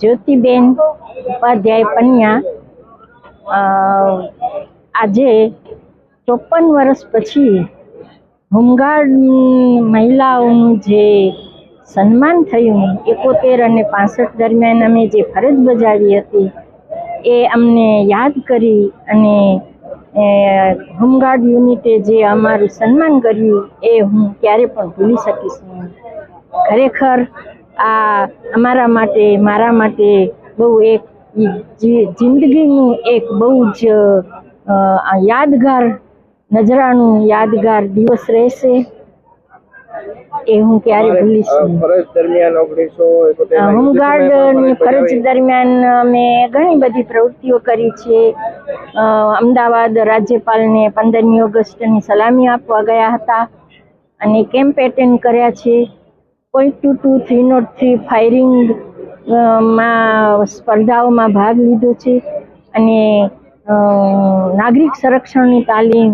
જ્યોતિબેન ઉપાધ્યાય પન્યા આજે ચોપન વર્ષ પછી હોમગાર્ડ મહિલાઓનું જે સન્માન થયું, એકોતેર અને પાસઠ દરમિયાન અમે જે ફરજ બજાવી હતી, એ અમને યાદ કરી અને હોમગાર્ડ યુનિટે જે અમારું સન્માન કર્યું, એ હું ક્યારે પણ ભૂલી શકીશ નહીં. ખરેખર આ અમારા માટે મારા માટે બહુ એક જિંદગીનું એક બહુ જ યાદગાર નજરાનું યાદગાર દિવસ રહેશે એ હું ક્યારે ભૂલીશ ફરજ દરમિયાન ઓગણીસો હોમગાર્ડની ફરજ દરમિયાન અમે ઘણી બધી પ્રવૃત્તિઓ કરી છે. અમદાવાદ રાજ્યપાલને પંદરમી ઓગસ્ટની સલામી આપવા ગયા હતા અને કેમ્પ એટેન્ડ કર્યા છે. Point two two three not three ફાયરિંગમાં સ્પર્ધાઓમાં ભાગ લીધો છે અને નાગરિક સંરક્ષણની તાલીમ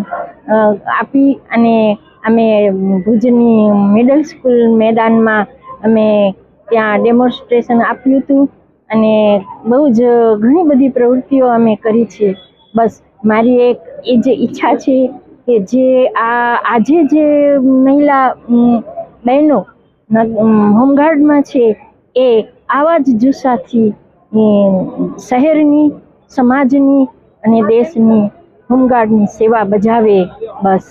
આપી અને અમે ભુજની મિડલ સ્કૂલ મેદાનમાં અમે ત્યાં ડેમોન્સ્ટ્રેશન આપ્યું હતું અને બહુ જ ઘણી બધી પ્રવૃત્તિઓ અમે કરી છે. બસ, મારી એક એ જે ઈચ્છા છે કે જે આ, આજે જે મહિલા બહેનો હોમગાર્ડમાં છે એ આવા જ જુસ્સાથી શહેરની સમાજની અને દેશની હોમગાર્ડની સેવા બજાવે બસ.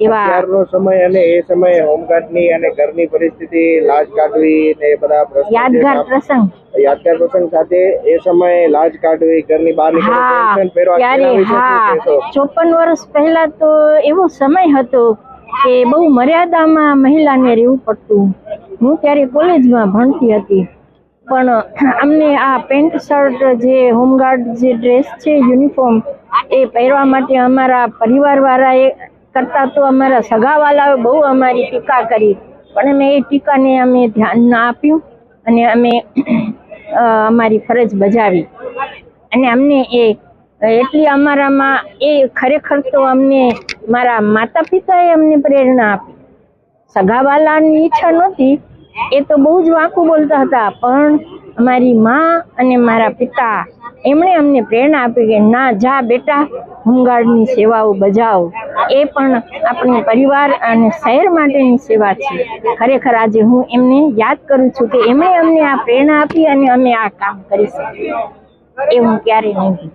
એવા સમય અને એ સમયે હોમગાર્ડની અને ઘરની પરિસ્થિતિ લાજ કાઢવી ને બધા યાદગાર પ્રસંગ. યાદગાર પ્રસંગ સાથે એ સમયે લાજ કાઢવી ઘરની બહાર નીકળવું ત્યારે હા ચોપન વર્ષ પહેલા તો એવો સમય હતો કે બહુ મર્યાદામાં મહિલાને રહેવું પડતું. હું ત્યારે કોલેજમાં ભણતી હતી. પણ અમને આ પેન્ટ શર્ટ જે હોમગાર્ડ જે ડ્રેસ છે, યુનિફોર્મ, એ પહેરવા માટે અમારા પરિવારવાળાએ કરતાં તો અમારા સગાવાલાએ બહુ અમારી ટીકા કરી. પણ અમે એ ટીકાને અમે ધ્યાન ના આપ્યું અને અમે અમારી ફરજ બજાવી. અને અમને એ, એટલી અમારામાં એ ખરેખર તો અમને મારા માતા પિતાએ અમને પ્રેરણા આપી. સગાવાલાની ઈચ્છા નહોતી એ તો બહુ જ વાંકું બોલતા હતા, પણ અમારી મા અને મારા પિતા એમણે અમને પ્રેરણા આપી કે, ના જા બેટા હોમગાર્ડની સેવાઓ બજાવો. એ પણ આપણી પરિવાર અને શહેર માટેની સેવા છે. ખરેખર આજે હું એમને યાદ કરું છું કે એમણે અમને આ પ્રેરણા આપી અને અમે આ કામ કરી શકીએ. એ હું ક્યારેય નહીં.